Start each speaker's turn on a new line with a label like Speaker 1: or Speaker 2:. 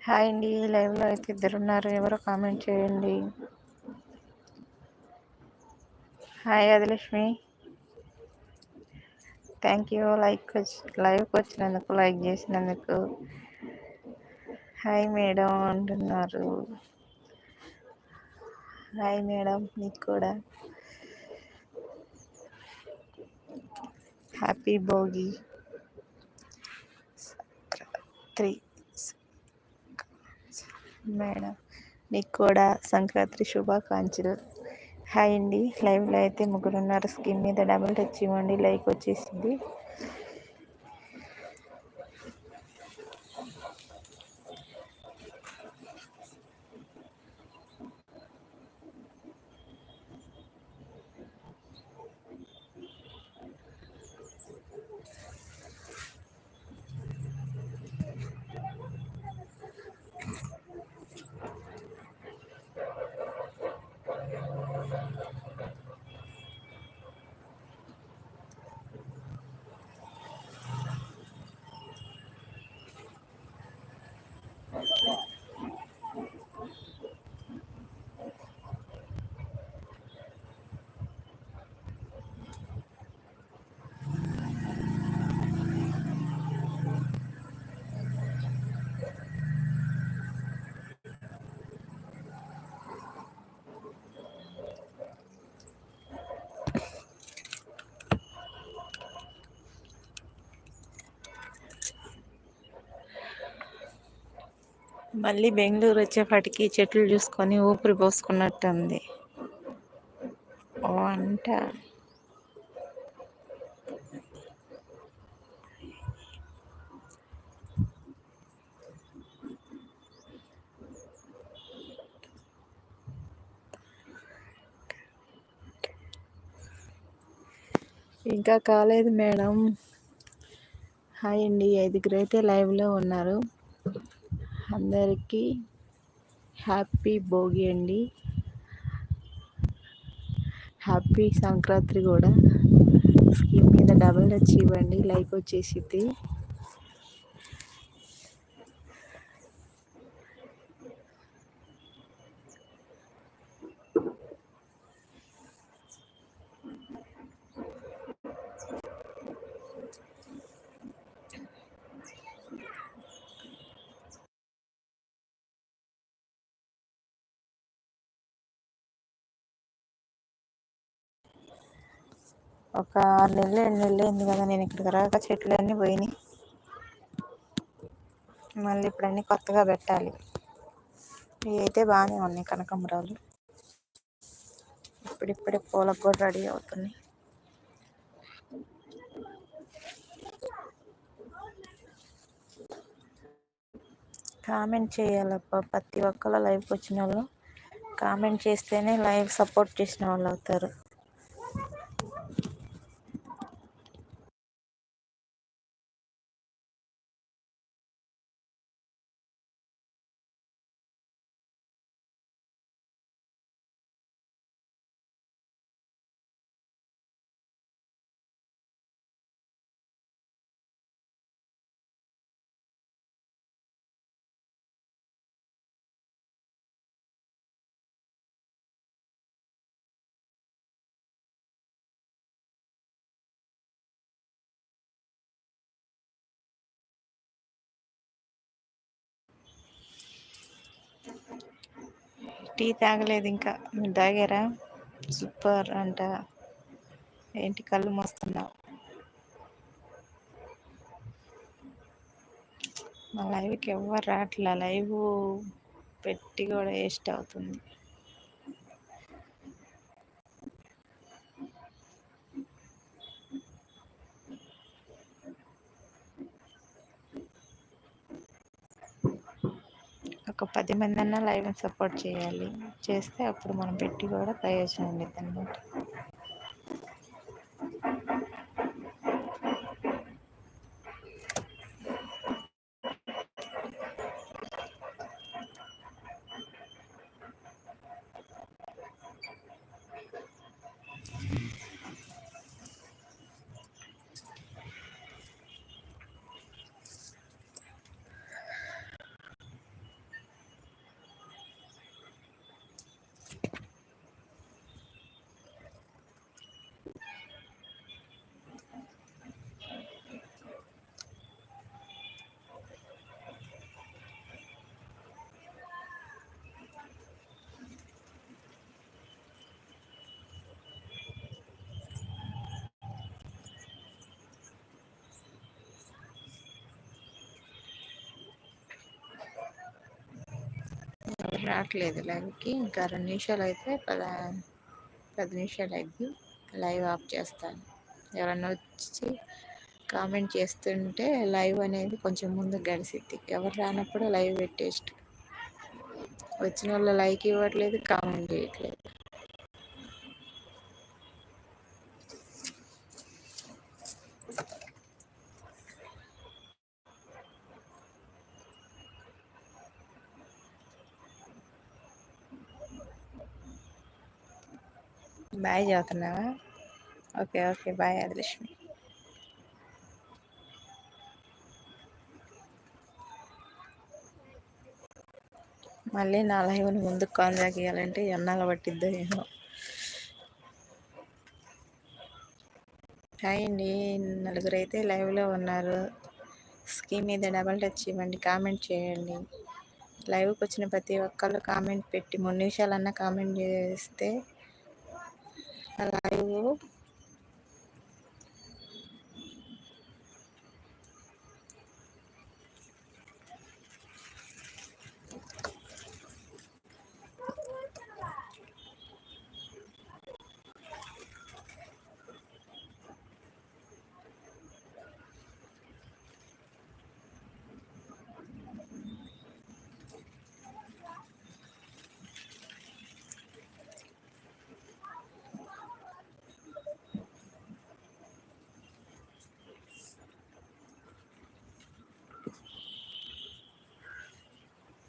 Speaker 1: Hi అండి లైవ్లో అయితే ఇద్దరున్నారు. ఎవరో కామెంట్ చేయండి. Hi Adilakshmi thank you. Like లైవ్కి వచ్చినందుకు లైక్ చేసినందుకు. హాయ్ మేడం అంటున్నారు. హాయ్ మేడం మీకు కూడా. హ్యాపీ భోగి. త్రీ. మేడం నీకు కూడా సంక్రాంతి శుభాకాంక్షలు. హాయ్ అండి లైవ్లో అయితే ముగ్గురున్నర. స్కిన్ మీద డబుల్ టచ్ ఇవ్వండి లైక్ వచ్చేసింది. మళ్ళీ బెంగళూరు వచ్చేపాటికి చెట్లు చూసుకొని ఊపిరి పోసుకున్నట్టుంది. వంట ఇంకా కాలేదు మేడం. హాయ్ అండి ఐదుగురు అయితే లైవ్లో ఉన్నారు. అందరికీ హ్యాపీ భోగి అండి. హ్యాపీ సంక్రాంతి కూడా. స్కీమ్ మీద డబల్ టచ్ ఇవ్వండి లైక్ వచ్చేసింది ఒక ఆరు నెలలు ఏడు నెలలు అయింది కదా నేను ఇక్కడికి రాక చెట్లు అన్నీ పోయినాయి. మళ్ళీ ఇప్పుడు అన్నీ కొత్తగా పెట్టాలి. ఇవి అయితే బాగానే ఉన్నాయి కనకాంబరాలు. ఇప్పుడిప్పుడే పూలకు కూడా రెడీ అవుతున్నాయి. కామెంట్ చేయాలప్ప ప్రతి ఒక్కళ్ళ లైవ్కి వచ్చిన వాళ్ళు కామెంట్ చేస్తేనే లైవ్ సపోర్ట్ చేసిన వాళ్ళు అవుతారు. టీ తాగలేదు ఇంకా. మీరు తాగారా? సూపర్ అంట. ఏంటి కళ్ళు మోస్తున్నావు మా లైవ్కి ఎవరు రావట్లా లైవ్ పెట్టి కూడా వేస్ట్ అవుతుంది. ఒక పది మంది అన్న లైవ్ని సపోర్ట్ చేయాలి. చేస్తే అప్పుడు మనం పెట్టి కూడా ప్రయోజనం ఉండేది అనమాట రావట్లేదు లైవ్కి. ఇంకా రెండు నిమిషాలు అయితే పద పది నిమిషాలు అయింది లైవ్ ఆఫ్ చేస్తాను. ఎవరన్నా వచ్చి కామెంట్ చేస్తుంటే లైవ్ అనేది కొంచెం ముందు గడిసిద్ది. ఎవరు రానప్పుడు లైవ్ పెట్టేస్ట్. వచ్చిన వాళ్ళు లైక్ ఇవ్వట్లేదు కామెంట్ చేయట్లేదు. బాయ్ చదువుతున్నావా ఓకే ఓకే బాయ్ అదృష్మి మళ్ళీ నా లైవ్ని ముందుకు కాన్జాక్ ఇవ్వాలంటే ఎన్నాళ్ళు పట్టిద్దో ఏమో. హాయ్ అండి. నలుగురు అయితే లైవ్లో ఉన్నారు. స్కీమ్ మీద డబల్ టచ్ ఇవ్వండి కామెంట్ చేయండి. లైవ్కి వచ్చిన ప్రతి ఒక్కళ్ళు కామెంట్ పెట్టి మూడు నిమిషాలన్నా కామెంట్ చేస్తే లైవ్